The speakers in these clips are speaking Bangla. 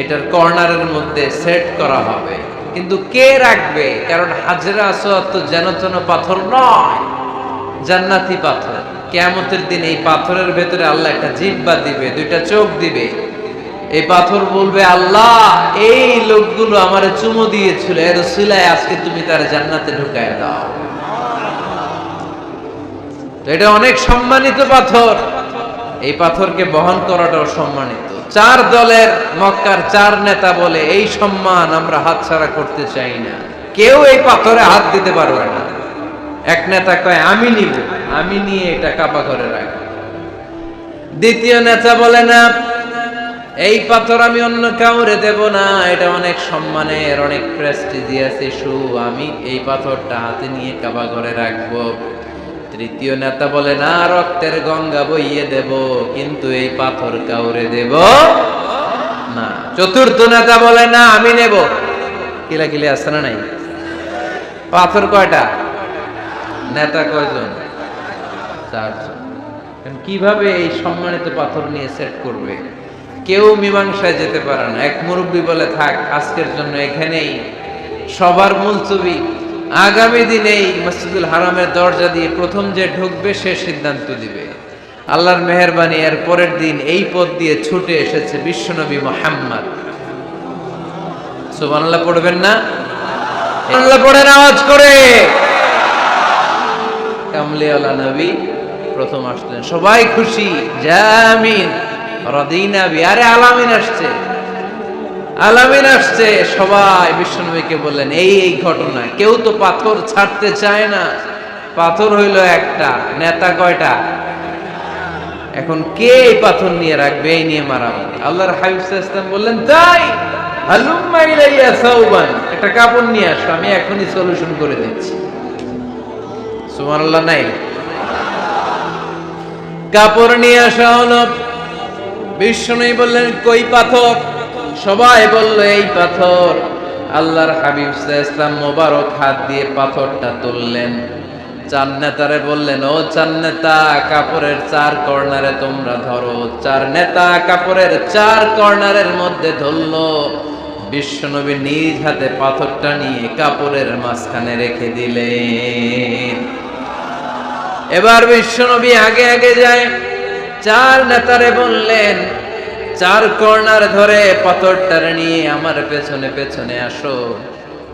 এটার কর্নারের মধ্যে সেট করা হবে। কিন্তু কে রাখবে? কারণ হাজরা আসওয়াদ তো যেন তেন পাথর নয়। জান্নাতি পাথর। কেয়ামতের দিন এই পাথরের ভেতরে আল্লাহ একটা জিব্বা দিবে, দুইটা চোখ দিবে। এই পাথর বলবে, আল্লাহ, এই লোকগুলো আমার চুমো দিয়েছিল। এর সিলায় আজকে তুমি তার জান্নাতে ঢুকায় দাও। এটা অনেক সম্মানিত পাথর। এই পাথরকে বহন করাটাও সম্মানিত। চার দলের মক্কার চার নেতা বলে, এই সম্মান আমরা হাতছাড়া করতে চাই না। কেউ এই পাথরে হাত দিতে পারবে না। এক নেতা কয়, আমি নিব, আমি নিয়ে এটা কাপা করে রাখব। দ্বিতীয় নেতা বলে, না, এই পাথর আমি অন্য কাউরে দেব না, এটা অনেক সম্মানের, অনেক প্রেস্টিজিয়াস ইস্যু আমি এই পাথরটা হাতে নিয়ে কাবা ঘরে রাখব। তৃতীয় নেতা বলে, না, রক্তের গঙ্গা বইয়ে দেব, কিন্তু এই পাথর কাউরে দেব না। চতুর্থ নেতা বলে, না, আমি নেব। কিলা কিলি আসছে না নাই? পাথর কয়টা? নেতা কয়জন? চারজন। কীভাবে এই সম্মানিত পাথর নিয়ে সেট করবে? কেউ মীমাংসায় যেতে পারে না। এক মুরব্বী বলে, থাক, আজকের জন্য এখানেই। সবার মুলতবি আগামী দিনেই মসজিদুল হারামের দরজা দিয়ে প্রথম যে ঢুকবে, সে সিদ্ধান্ত দিবে আল্লাহর মেহরবানি, এর পরের দিন এই পথ দিয়ে ছুটে এসেছে বিশ্বনবী মোহাম্মদ। সুবহানাল্লাহ, পড়বেন না? আল্লাহ পড়েন, আওয়াজ করে। কামলিওয়ালা নবী প্রথম আসলেন। সবাই খুশি জামিন রদিনা আরে আলামিন আসছে। আলামিন আসছে, সবাই বিশ্বনবীকে বললেন, এই এই ঘটনা, কেউ তো পাথর ছাড়তে চায় না। পাথর হইল একটা, নেতা কয়টা? এখন কে এই পাথর নিয়ে রাখবে, এই নিয়ে মারামারি? আল্লাহর হাবিব বললেন তাই একটা কাপড় নিয়ে আসো, আমি এখনই সলিউশন করে দিচ্ছি। নাই? কাপড় নিয়ে আসা হলো বিষ্ণু বললেন, কই পাথর? সবাই বলল, এই পাথর। আল্লাহর হাবিব ইসলাম মোবারক হাত দিয়ে পাথরটা তুললেন। চার নেতারে বললেন, ও চার নেতা, কাপড়ের চার কর্নারে তোমরা ধরো। চার নেতা কাপড়ের চার কর্নারের মধ্যে ধরলো। বিশ্বনবী নিজ হাতে পাথরটা নিয়ে কাপড়ের মাঝখানে রেখে দিলেন। এবার বিশ্বনবী আগে আগে যায়। চার নেতারে বললেন চার কর্নার ধরে পাথরটারে নিয়ে আমার পেছনে পেছনে আসো।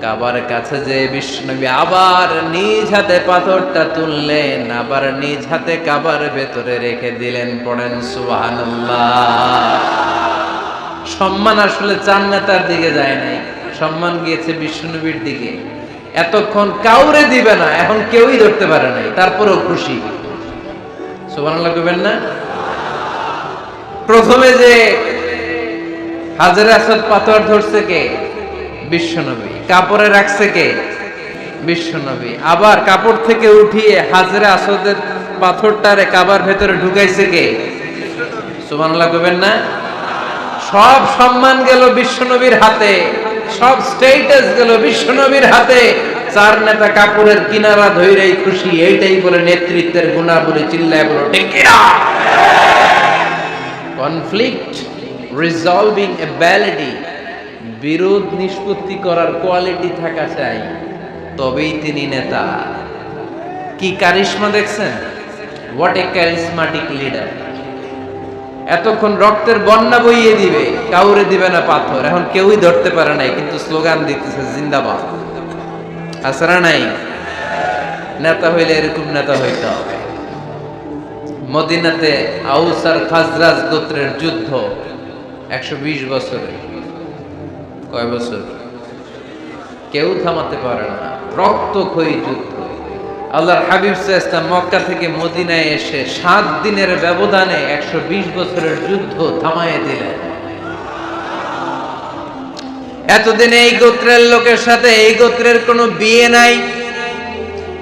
কাবার কাছে যে বিষ্ণবী আবার নিজ হাতে পাথরটা তুললেন, আবার নিজ হাতে কাবার ভেতরে রেখে দিলেন, পড়েন সুবহানাল্লাহ। সম্মান আসলে চার নেতার দিকে যায় নাই। সম্মান গিয়েছে বিষ্ণুবীর দিকে। এতক্ষণ কাউরে দিবে না, এখন কেউই ধরতে পারে নাই, তারপরেও খুশি। সুবহানাল্লাহ কইবেন না? প্রথমে যে হাজার আসাদ পাথর ধরছে কে? বিশ্বনবী। কাপড়ে রাখছে কে? বিশ্বনবী। আবার কাপড় থেকে উঠিয়ে হাজরা আসাদের পাথরটারে কাবার ভেতরে ঢুকাইছে কে? সুবহানাল্লাহ কইবেন না? সব সম্মান গেল বিশ্বনবীর হাতে। সব স্টেটাস গেল বিশ্বনবীর হাতে। চার নেতা কাপড়ের কিনারা ধৈরেই খুশি, এইটাই বলে নেতৃত্বের গুণা বলে চিল্লায় বলো, ঠিক কনফ্লিক্ট রিজলভিং অ্যাবিলিটি বিরোধ নিষ্পত্তি করার কোয়ালিটি থাকা চাই, তবেই তিনি নেতা। কি কারিশমা দেখছেন? হোয়াট এ ক্যারিসমাটিক লিডার এতক্ষণ রক্তের বন্যা বইয়ে দিবে, কাউরে দিবে না পাথর। এখন কেউই ধরতে পারে নাই, কিন্তু স্লোগান দিতেছে, জিন্দাবাদ। আসরা নাই? নেতা হইলে এরকম নেতা হইতে হবে। মদিনাতে আউস আর খাজরাজ গোত্রের যুদ্ধ একশো বিশ বছরে। কয় বছর? কেউ থামাতে পারে না। রক্তক্ষয়ী যুদ্ধ। আল্লাহর হাবিব ইসলাম মক্কা থেকে মদিনায় এসে সাত দিনের ব্যবধানে একশো বিশ বছরের যুদ্ধ থামায়ে দিলেন। এতদিন এই গোত্রের লোকের সাথে এই গোত্রের কোনো বিয়ে নাই।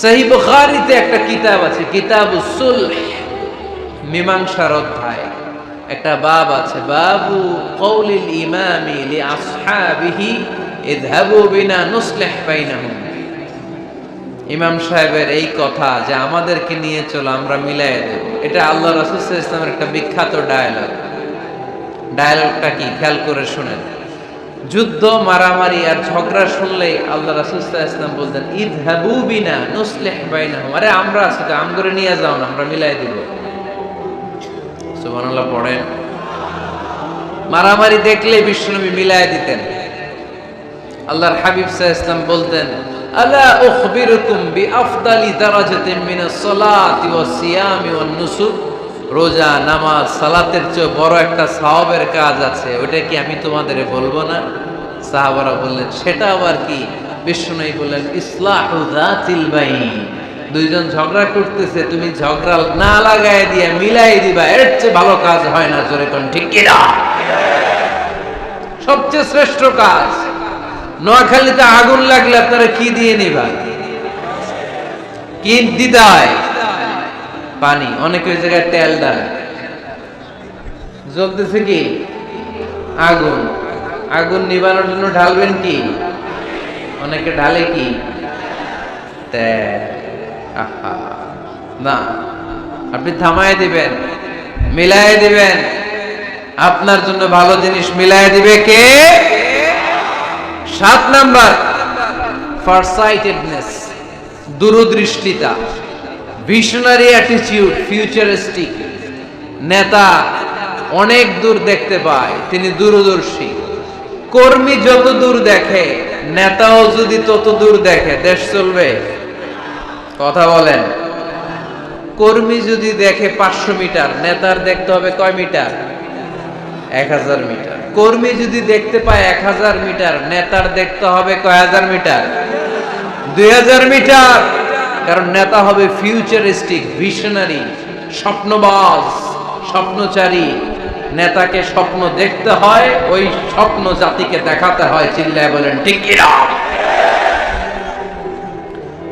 সহি বুখারিতে একটা কিতাব আছে, কিতাব সুলহ, মীমাংসার অধ্যায়। একটা বাব আছে, বাবু কৌলিল ইমামি লি আসহাবিহি ইযহাবু বিনা নুসলিহ বাইনাহুম। ইমাম সাহেবের এই কথা যে আমাদেরকে নিয়ে চলো, আমরা মিলাই দেব। এটা আল্লাহ রাসূল সাল্লাল্লাহু আলাইহি ইসলামের একটা বিখ্যাত ডায়ালগ। ডায়ালগটা কি? খেয়াল করে শুনেন। যুদ্ধ, মারামারি আর ঝগড়া শুনলে আল্লাহ রাসূল সাল্লাল্লাহু আলাইহি ইসলাম বলতেন, ইযহাবু বিনা নুসলিহ আরে, আমরা আছি তো, আম করে নিয়ে যাও না, আমরা মিলাই দিব। সুবহানাল্লাহ, পড়েন। মারামারি দেখলে বিশ্বনবী মিলাই দিতেন। আল্লাহর হাবিব আলাইহি ইসলাম বলতেন, আলা উখবিরুকুম বিআফদালি দারাজাতিন মিনাস সালাতি ওয়াস সিয়ামি ওয়ান নুসুক। রোজা, নামাজ, সালাতের চেয়ে বড় একটা সওয়াবের কাজ আছে। ওটা কি আমি তোমাদের বলব না? সাহাবারা বললেন, সেটা আবার কি? বিষ্ণুনাই বললেন, ইসলাহু বাইন। দুইজন ঝগড়া করতেছে, তুমি ঝগড়া না লাগায় দিয়ে মিলাই দিবা, এর চেয়ে ভালো কাজ হয় না। জোরে কোন, ঠিক কিনা সবচেয়ে শ্রেষ্ঠ কাজ, নোয়াখালীতে আগুন লাগলে আপনারা কি দিয়ে নিবা? কি দিতে হয় পানি, অনেক ওই জায়গায় তেল ডাল জ্বলতেছে কি? আগুন। আগুন নিবানোর জন্য ঢালবেন কি? অনেকে ঢালে কি? না। আপনি থামায় দিবেন, মিলায় দিবেন। আপনার জন্য ভালো জিনিস মিলায় দিবে কে? সাত নাম্বার ফারসাইটেডনেস দূরদৃষ্টিতা। ভিশনারি অ্যাটিটিউড ফিউচারিস্টিক নেতা অনেক দূর দেখতে পায়, তিনি দূরদর্শী। কর্মী যত দূর দেখে, নেতাও যদি তত দূর দেখে, দেশ চলবে। কথা বলেন। কর্মী যদি দেখে পাঁচশো মিটার, নেতার দেখতে হবে কয় মিটার? এক হাজার মিটার। কর্মী যদি দেখতে পায় এক হাজার মিটার, নেতার দেখতে হবে কয় হাজার মিটার? দুই হাজার মিটার! কারণ নেতা হবে ফিউচারিস্টিক ভিশনারি স্বপ্নবাজ, স্বপ্নচারী। নেতাকে স্বপ্ন দেখতে হয়, ওই স্বপ্ন জাতিকে দেখাতে হয়, চিল্লায় বলেন, ঠিক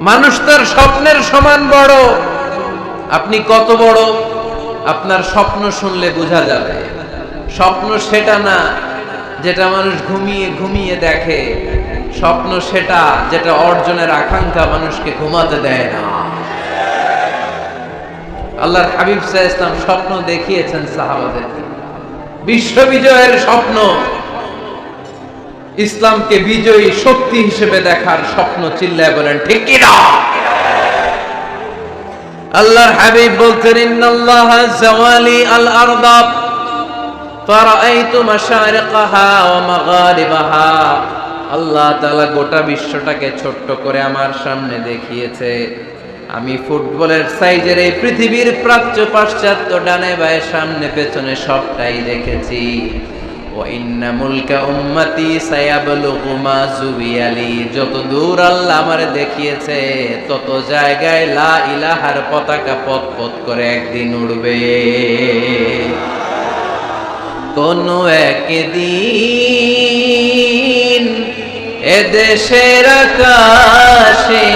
মানুষ তার স্বপ্নের সমান বড়। আপনি কত বড়? আপনার স্বপ্ন শুনলে বোঝা যাবে। স্বপ্ন সেটা না, যেটা মানুষ ঘুমিয়ে ঘুমিয়ে দেখে। স্বপ্ন সেটা যেটা অর্জনের আকাঙ্ক্ষা মানুষকে ঘুমাতে দেয় না। আল্লাহর হাবিব সাহ ইসলাম স্বপ্ন দেখিয়েছেন সাহাবাদের বিশ্ব বিজয়ের স্বপ্ন। ইসলামকে বিজয়ী শক্তি হিসেবে দেখার স্বপ্ন চিল্লায় বলেন, ঠিক কিনা আল্লাহর হাবিব বলতেন ইন্নাল্লাহ জাওয়ালি আল আরদাব ফারাআইতু মাশারিকাহা ওয়া মাগারিবাহা। আল্লাহ তালা গোটা বিশ্বটাকে ছোট্ট করে আমার সামনে দেখিয়েছে। আমি ফুটবলের সাইজের এই পৃথিবীর প্রাচ্য পাশ্চাত্য ডানে বায়ে সামনে পেছনে সবটাই দেখেছি। যত দূর আল্লাহ আমারে দেখিয়েছে, তত জায়গায় লা ইলাহার পতাকা করে একদিন উড়বে। কোন একদিন এদেশের আকাশে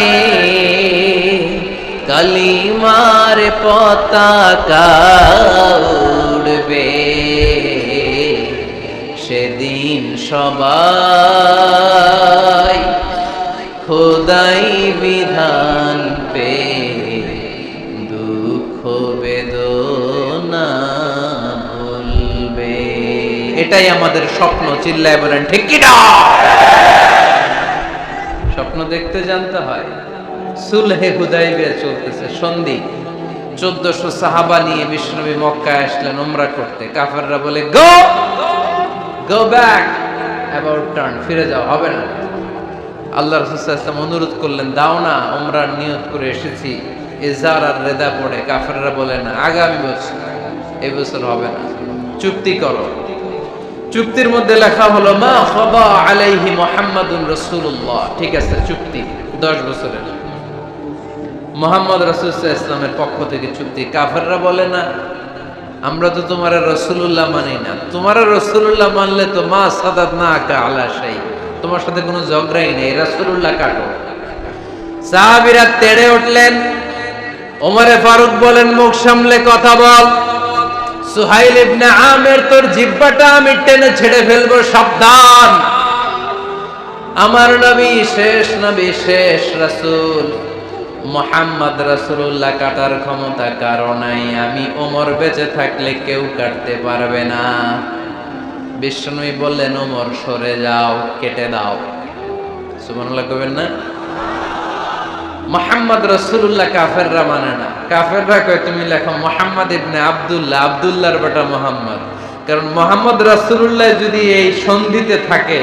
কালিমার পতাকা উড়বে। সেদিন সবাই খোদাই বিধান পে দুঃখ বেদনা ভুলবে। এটাই আমাদের স্বপ্ন, চিল্লায় বলেন, ঠিক কিনা? স্বপ্ন দেখতে জানতে হয়। সুলহে হুদাইবিয়া চলতেছে। সন্ধি। চোদ্দশো সাহাবা নিয়ে বিষ্ণবী মক্কায় আসলেন উমরা করতে। কাফেররা বলে go go back about turn ফিরে যাও, হবে না। আল্লাহ রসুলাম অনুরোধ করলেন, দাও না ওমরার নিয়ত করে এসেছি। এজার আর রেদা পড়ে। কাফেররা বলে, না, আগামী বছর এই বছর হবে না। চুক্তি করো। চুক্তির মধ্যে লেখা হলো, মা খবা আলাইহি মোহাম্মদুন রসুল্লাহ ঠিক আছে, চুক্তি, দশ বছরের। মোহাম্মদ রসুল্লাহ ইসলামের পক্ষ থেকে চুক্তি। কাফেররা বলে না, আমরা তো তোমার রসুল্লাহ মানি না। তোমার রসুল্লাহ মানলে তো মা সাদাত না আকা আলা সেই তোমার সাথে কোনো ঝগড়াই নেই রসুল্লাহ কাটো। সাহাবিরা তেড়ে উঠলেন। ওমরে ফারুক বলেন, মুখ সামলে কথা বল। সুহাইল ইবনে আমের তোর জিব্বাটা আমি টেনে ছেড়ে ফেলব, সাবধান। আমার নবী শেষ নবী, শেষ রাসূল। মোহাম্মদ রাসূলুল্লাহ কাটার ক্ষমতা কারও নাই। আমি ওমর বেঁচে থাকলে কেউ কাটতে পারবে না। বিষ্ণুই বললেন, ওমর, সরে যাও, কেটে দাও। সুবহানাল্লাহ কবেন না? মোহাম্মদ রসুল্লাহ কাফেররা মানে না। কাফেররা কয়, তুমি লেখো মোহাম্মদ ইবনে আব্দুল্লাহ, আব্দুল্লাহর বেটা মোহাম্মদ। কারণ মোহাম্মদ রসুল্লাহ যদি এই সন্ধিতে থাকে,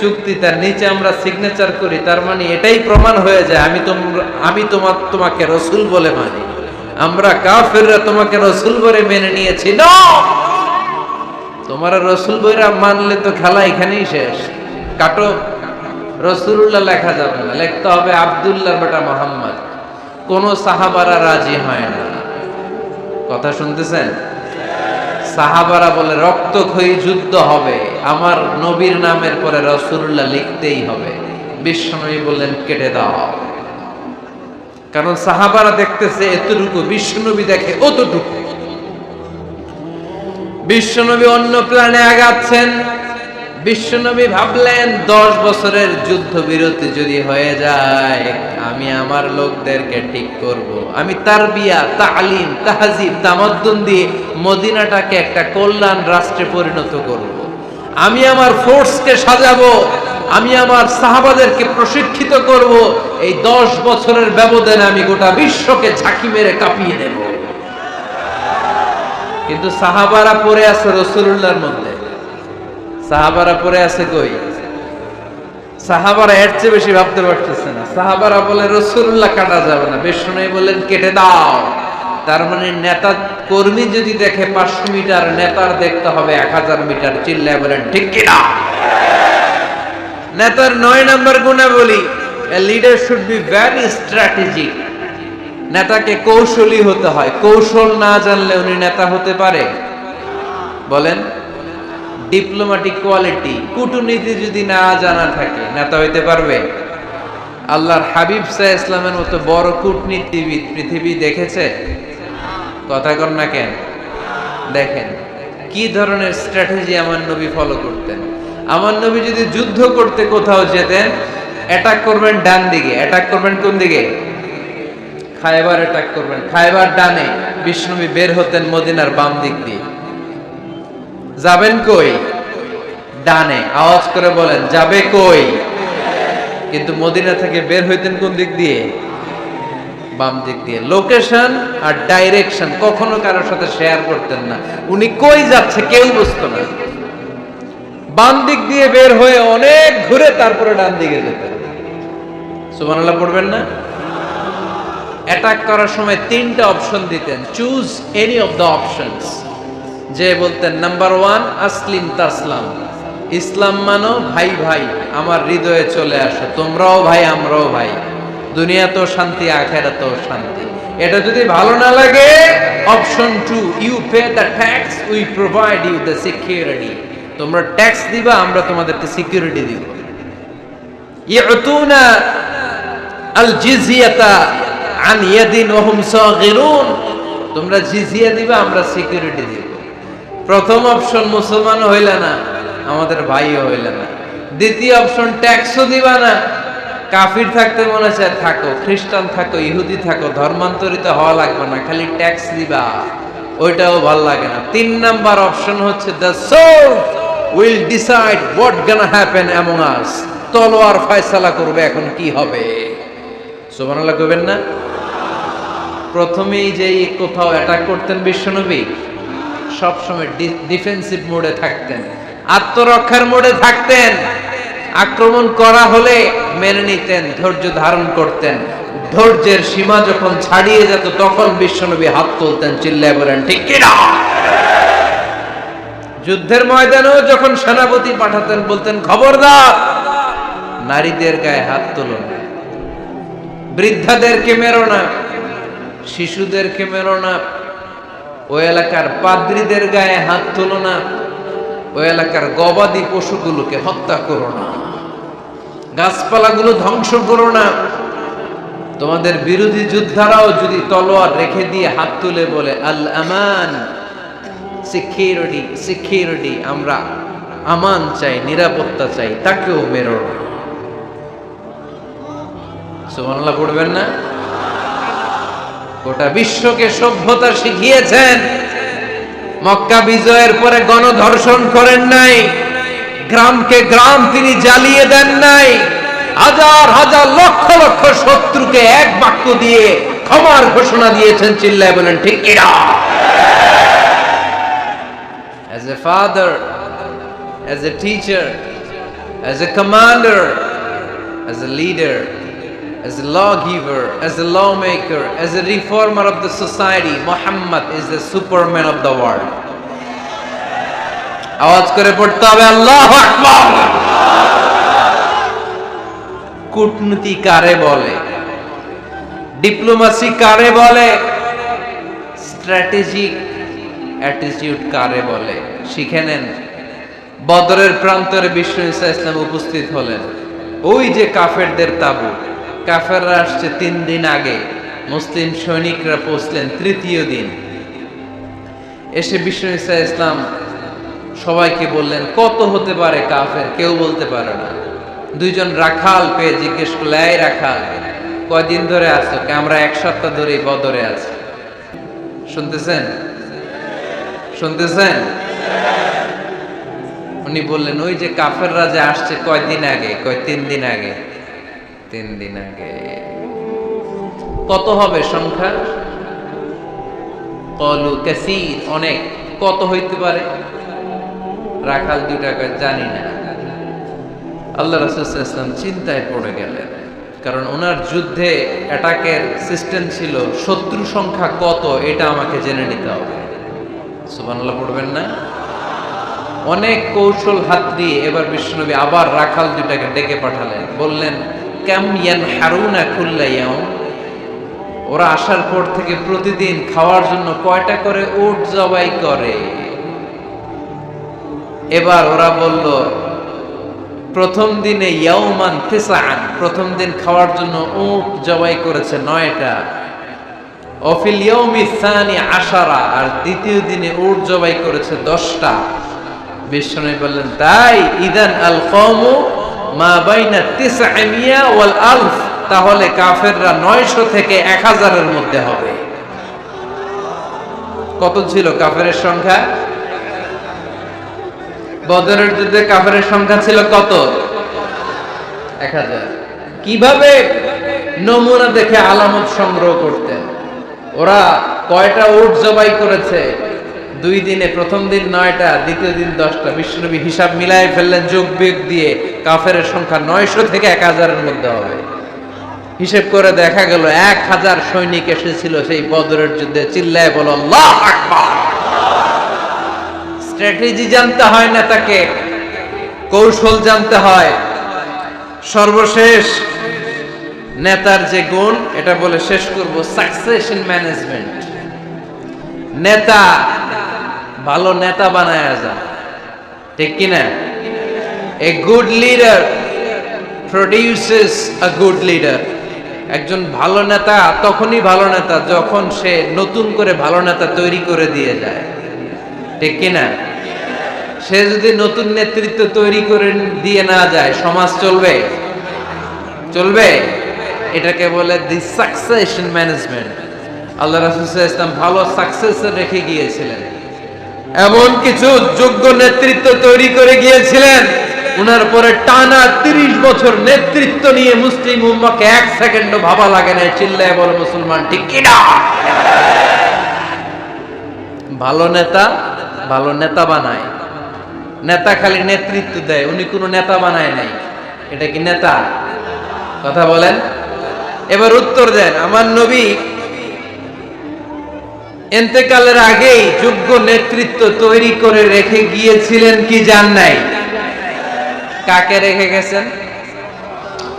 চুক্তি তার নিচে আমরা সিগনেচার করি, তার মানে এটাই প্রমাণ হয়ে যায়, আমি আমি তোমার তোমাকে রসুল বলে মানি। আমরা কাফেররা তোমাকে রসুল বলে মেনে নিয়েছি। তোমার রসুল বইরা মানলে তো খেলা এখানেই শেষ। কাটো। রসুল্লাহ লেখা যাবে না। লিখতে হবে আবদুল্লাহ বেটা মোহাম্মদ। কোন সাহাবারা রাজি হয় না। কথা শুনতেছেন? সাহাবারা বলে, রক্তক্ষয়ী যুদ্ধ হবে। আমার নবীর নামের পরে রসুল্লাহ লিখতেই হবে। বিশ্বনবী বললেন, কেটে দাও। কারণ সাহাবারা দেখতেছে, এতটুকু, বিশ্বনবী দেখে অতটুকু। বিশ্বনবী অন্য প্ল্যানে আগাচ্ছেন বিশ্বনবী ভাবলেন, দশ বছরের যুদ্ধ বিরতি যদি হয়ে যায়, আমি আমার লোকদেরকে ঠিক করব। আমি তার বিয়া তালিম, তাহাজিব, তামদ্দুন দিয়ে মদিনাটাকে একটা কল্যাণ রাষ্ট্রে পরিণত করব। আমি আমার ফোর্সকে সাজাবো, আমি আমার সাহাবাদেরকে প্রশিক্ষিত করব এই দশ বছরের ব্যবধানে আমি গোটা বিশ্বকে ঝাঁকি মেরে কাঁপিয়ে দেব কিন্তু সাহাবারা পড়ে আছে রসুল্লাহর মধ্যে সাহাবারা পরে আছে কই? সাহাবারা এর চেয়ে বেশি ভাবতে পারতেছে না। সাহাবারা বলে রসুল্লাহ কাটা যাবে না। বিষ্ণু বলেন কেটে দাও। তার মানে নেতা কর্মী যদি দেখে পাঁচশো মিটার, নেতার দেখতে হবে এক হাজার মিটার। চিল্লায় বলেন, ঠিক কিনা? নেতার নয় নম্বর গুণে বলি leader should be very strategic নেতাকে কৌশলী হতে হয়। কৌশল না জানলে উনি নেতা হতে পারে? বলেন ডিপ্লোম্যাটিক কোয়ালিটি কূটনীতি যদি না জানা থাকে, নেতা হইতে পারবে? আল্লাহর হাবিব সাহ ইসলামের মতো বড় কূটনীতিবিদ পৃথিবী দেখেছে? কথা কর না কেন? দেখেন, কি ধরনের স্ট্র্যাটেজি আমার নবী ফলো করতেন? আমার নবী যদি যুদ্ধ করতে কোথাও যেতেন অ্যাটাক করবেন ডান দিকে অ্যাটাক করবেন কোন দিকে? খায়বার অ্যাটাক করবেন। খায়বার ডানে বিষ্ণবী বের হতেন মদিনার বাম দিক দিয়ে। যাবেন কই? ডানে। আওয়াজ করে বলেন, যাবে কই? কিন্তু মদিনা থেকে বের হইতেন কোন দিক দিয়ে? বাম দিক দিয়ে। লোকেশন আর ডাইরেকশন কখনো কারোর সাথে শেয়ার করতেন না। উনি কই যাচ্ছে কেউ বুঝতো না। বাম দিক দিয়ে বের হয়ে অনেক ঘুরে তারপরে ডান দিকে যেতেন। সুবহানাল্লাহ পড়বেন না? অ্যাটাক করার সময় তিনটা অপশন দিতেন। Choose any of the options যে বলতেন নাম্বার ওয়ান আসলিম তাসলাম। ইসলাম মানো ভাই ভাই, আমার হৃদয়ে চলে আসো। তোমরাও ভাই, আমরাও ভাই। দুনিয়া তো শান্তি আখেরা তো শান্তি। এটা যদি ভালো না লাগে option two you pay the tax we provide you the security তোমরা ট্যাক্স দিবা, আমরা তোমাদেরকে সিকিউরিটি দিব। ইউতুনা আল জিজিয়াতা আন ইয়াদিন ওহুম সাগিরুন। তোমরা জিজিয়া দিবা, আমরা সিকিউরিটি দিব। প্রথম অপশন মুসলমান হইলে না, আমাদের ভাইও হইলে না। দ্বিতীয় অপশন ট্যাক্সও দিবা না। কাফির থাকতে মনে চায়, থাকো, খ্রিস্টান থাকো, ইহুদি থাকো, ধর্মান্তরিত হওয়া লাগবে না, খালি ট্যাক্স দিবা। ওইটাও ভালো লাগে না। তিন নাম্বার অপশন হচ্ছে the sword will decide what gonna happen among us তলোয়ার ফয়সালা করবে, এখন কি হবে? সুবহানাল্লাহ কইবেন না? প্রথমেই যেই কোথাও অ্যাটাক করতেন বিশ্বনবী সবসময় ডিফেন্সিভ মোডে থাকতেন। আত্মরক্ষার মোড়ে থাকতেন। আক্রমণ করা হলে মেনে নিতেন, ধৈর্য ধারণ করতেন। ধৈর্যের সীমা যখন ছাড়িয়ে যেত, তখন বিশ্বনবী হাত তুলতেন, চিল্লায় বলেন, ঠিক কিনা যুদ্ধের ময়দানেও যখন সেনাপতি পাঠাতেন, বলতেন, খবরদার! নারীদের গায়ে হাত তুলো বৃদ্ধাদেরকে মেরো না। শিশুদেরকে মেরো না। ওই এলাকার পাদ্রীদের গায়ে হাত তুলো না। ওই এলাকার গবাদি পশুগুলোকে হত্যা করো না। গাছপালাগুলো ধ্বংস করো না। তোমাদের বিরোধী যোদ্ধারাও যদি তলোয়ার রেখে দিয়ে হাত তুলে বলে, আল আমান, সিকিউরিটি সিকিউরিটি, আমরা আমান চাই, নিরাপত্তা চাই, তাকেও মেরো সুবহানাল্লাহ পড়বেন না? গোটা বিশ্বকে সভ্যতা শিখিয়েছেন। মক্কা বিজয়ের পরে গণধর্ষণ করেন নাই। গ্রামকে গ্রাম তিনি জ্বালিয়ে দেন নাই। হাজার হাজার লক্ষ লক্ষ শত্রুকে এক বাক্য দিয়ে ক্ষমার ঘোষণা দিয়েছেন, চিল্লায় বলেন, ঠিক এরা। As a father, as a teacher, as a commander, as a leader as a lawgiver, as a lawmaker, as a reformer of the society, Muhammad is the superman of the world. আওয়াজ করে পড়তে হবে আল্লাহ কূটনীতি কারে বলে? ডিপ্লোমাসি কারে বলে? স্ট্র্যাটেজিক অ্যাটিটিউড কারে বলে? শিখে নেন। বদরের প্রান্তরে বিশ্ব ইসা ইসলাম উপস্থিত হলেন। ওই যে কাফেরদের তাবু কাফেররা আসছে তিন দিন আগে। মুসলিম সৈনিকরা পৌঁছলেন তৃতীয় দিন। এসে বিশ্ব ইসা ইসলাম সবাইকে বললেন, কত হতে পারে কাফের? কেউ বলতে পারে না। দুইজন রাখাল পেয়ে জিজ্ঞেস করলে এই রাখাল, কয়দিন ধরে কে, আমরা এক সপ্তাহ ধরে বদরে আছি। শুনতেছেন? শুনতেছেন? উনি বললেন, ওই যে কাফেররা যে আসছে কয়দিন আগে, কয় তিন দিন আগে তিন দিন আগে। কত হবে সংখ্যা? কলু, কাসির, অনেক। কত হইতে পারে? রাখাল দুই টাকা জানি না। আল্লাহ রাসুলাম চিন্তায় পড়ে গেলেন। কারণ ওনার যুদ্ধে অ্যাটাকের সিস্টেম ছিল, শত্রু সংখ্যা কত, এটা আমাকে জেনে নিতে হবে। সুবানাল্লাহ পড়বেন না? অনেক কৌশল হাত দিয়ে এবার বিষ্ণুনবী আবার রাখাল দুটাকে ডেকে পাঠালেন। বললেন কাম ওরা আসার পর থেকে প্রতিদিন খাওয়ার জন্য কয়টা করে জবাই করে? এবার ওরা বলল, প্রথম দিনে তিসাআন, প্রথম দিন খাওয়ার জন্য উট জবাই করেছে নয়টা। অফিল ইয়াউমি সানি আশারা, আর দ্বিতীয় দিনে উট জবাই করেছে দশটা। বিষ্ণু বললেন, তাই, ইদান আল কওমু মা ওয়াল আলফ, তাহলে কাফেররা নয়শো থেকে এক হাজারের মধ্যে হবে। কত ছিল কাফেরের সংখ্যা? বদরের যুদ্ধে কাফেরের সংখ্যা ছিল কত? এক হাজার। কীভাবে নমুনা দেখে আলামত সংগ্রহ করতেন? ওরা কয়টা উট জবাই করেছে? দুই দিনে প্রথম দিন নয়টা, দ্বিতীয় দিন দশটা। বিশ্বনবী হিসাব মিলাই ফেললেন যোগ বিয়োগ দিয়ে। কাফের সংখ্যা নয়শো থেকে এক হাজারের মধ্যে হবে। হিসেব করে দেখা গেল, এক হাজার সৈনিক এসেছিল সেই বদরের যুদ্ধে। চিল্লায় বলো স্ট্র্যাটেজি জানতে হয় না তাকে, কৌশল জানতে হয়। সর্বশেষ নেতার যে গুণ, এটা বলে শেষ করব সাকসেশন ম্যানেজমেন্ট নেতা ভালো নেতা বানায় যা ঠিক কিনা? A good leader produces a good leader একজন ভালো নেতা তখনই ভালো নেতা যখন সে নতুন করে ভালো নেতা তৈরি করে দিয়ে যায়। ঠিক কিনা? সে যদি নতুন নেতৃত্ব তৈরি করে দিয়ে না যায়, সমাজ চলবে? চলবে? এটাকে বলে দি সাকসেশন ম্যানেজমেন্ট আল্লাহ রাসুল ইসলাম ভালো সাকসেস রেখে গিয়েছিলেন। এমন কিছু যোগ্য নেতৃত্ব তৈরি করে গিয়েছিলেন। উনার পরে টানা তিরিশ বছর নেতৃত্ব নিয়ে মুসলিম উম্মাকে এক সেকেন্ড ভাবা লাগে না চিল্লায় বলে মুসলমান, ঠিক কিনা ভালো নেতা ভালো নেতা বানায়। নেতা খালি নেতৃত্ব দেয়, উনি কোনো নেতা বানায় নাই। এটা কি নেতা? কথা বলেন। এবার উত্তর দেন, আমার নবী এতেকালের আগেই যোগ্য নেতৃত্ব তৈরি করে রেখে গিয়েছিলেন কি জান নাই? কাকে রেখে গেছেন?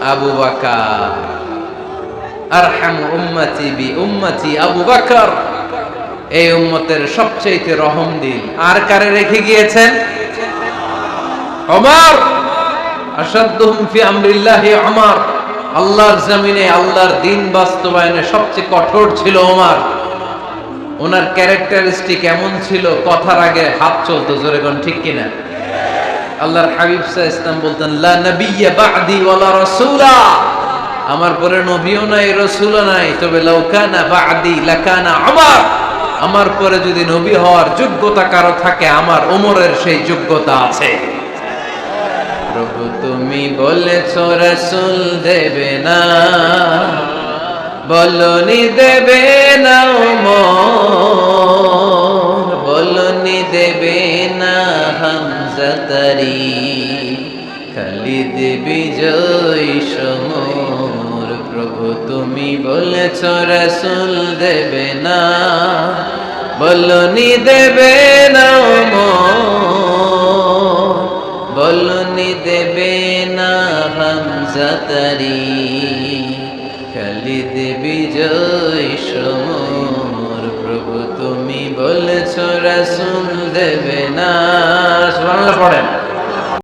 আবু বাকার। আরহাম উম্মতি বি উম্মতি আবু বাকর। এই উম্মতের সবচেয়ে রহম দিল। আর কারে রেখে গিয়েছেন? ওমর। আসাদুহুম ফি আমরিল্লাহি ওমর। আল্লাহর জমিনে আল্লাহর দিন বাস্তবায়নে সবচেয়ে কঠোর ছিল ওমর। ওনার ক্যারেক্টারিস্টিক এমন ছিল? কথার আগে হাত চলতো, জোরে কোন ঠিক কিনা? আল্লাহর হাবিব সাহ ইসলাম বলতেন, লা বা'দি ওয়ালা রাসূলা। আমার পরে নবীও নাই, রসুলও নাই। তবে লাউকানা বা'দি লাকানা আমার আমার পরে যদি নবী হওয়ার যোগ্যতা কারও থাকে, আমার ওমরের সেই যোগ্যতা আছে। প্রভু তুমি বলেছ, রসুল দেবে না। বলনি দেবে না ওমর, বলনি দেবে না হামজাতারি খালিদ বিজয় সমর, প্রভু তুমি বলেছ রসুল দেবে না, বলনি দেবে না ওমর, বলনি দেবে না হামজাতারি সমর প্রভু তুমি বলেছ রসুল দেবে না। পড়েন।